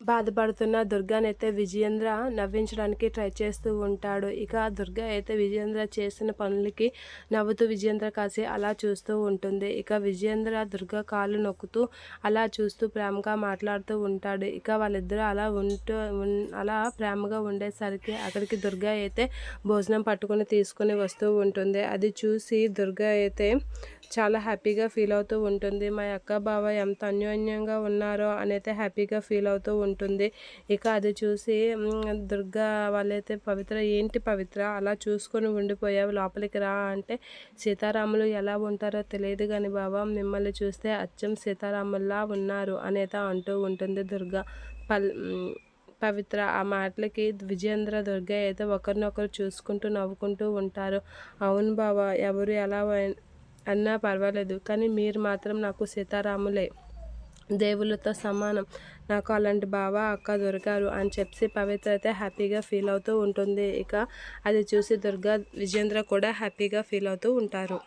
బాధపడుతున్న దుర్గానైతే విజయేంద్ర నవ్వించడానికి ట్రై చేస్తూ ఉంటాడు. ఇక దుర్గా అయితే విజయేంద్ర చేసిన పనులకి నవ్వుతూ విజయేంద్ర కాసి అలా చూస్తూ ఉంటుంది. ఇక విజయేంద్ర దుర్గా కాళ్ళు నొక్కుతూ అలా చూస్తూ ప్రేమగా మాట్లాడుతూ ఉంటాడు. ఇక వాళ్ళిద్దరూ అలా ఉంటూ అలా ప్రేమగా ఉండేసరికి అక్కడికి దుర్గా అయితే భోజనం పట్టుకుని తీసుకుని వస్తూ ఉంటుంది. అది చూసి దుర్గా అయితే చాలా హ్యాపీగా ఫీల్ అవుతూ ఉంటుంది. మా అక్క బావ ఎంత అన్యోన్యంగా ఉన్నారో అనైతే హ్యాపీగా ఫీల్ అవుతూ ఉంటుంది. ఇక అది చూసి దుర్గా వాళ్ళైతే పవిత్ర ఏంటి పవిత్ర? అలా చూసుకొని ఉండిపోయావు లోపలికి రా అంటే సీతారాములు ఎలా ఉంటారో తెలియదు కానీ బాబా మిమ్మల్ని చూస్తే అచ్చం సీతారాముల్లా ఉన్నారు అనేత అంటూ ఉంటుంది దుర్గా. పల్ పవిత్ర ఆ మాటలకి విజయేంద్ర దుర్గ అయితే ఒకరినొకరు చూసుకుంటూ నవ్వుకుంటూ ఉంటారు. అవును బాబా ఎవరు ఎలా అన్నా పర్వాలేదు కానీ మీరు మాత్రం నాకు సీతారాములే. దేవుళ్ళతో సమానం. నాకు అలాంటి బావ అక్క దొరికారు అని చెప్పి పవిత్ర అయితే హ్యాపీగా ఫీల్ అవుతూ ఉంటుంది. ఇక అది చూసి దుర్గా విజేంద్ర కూడా హ్యాపీగా ఫీల్ అవుతూ ఉంటారు.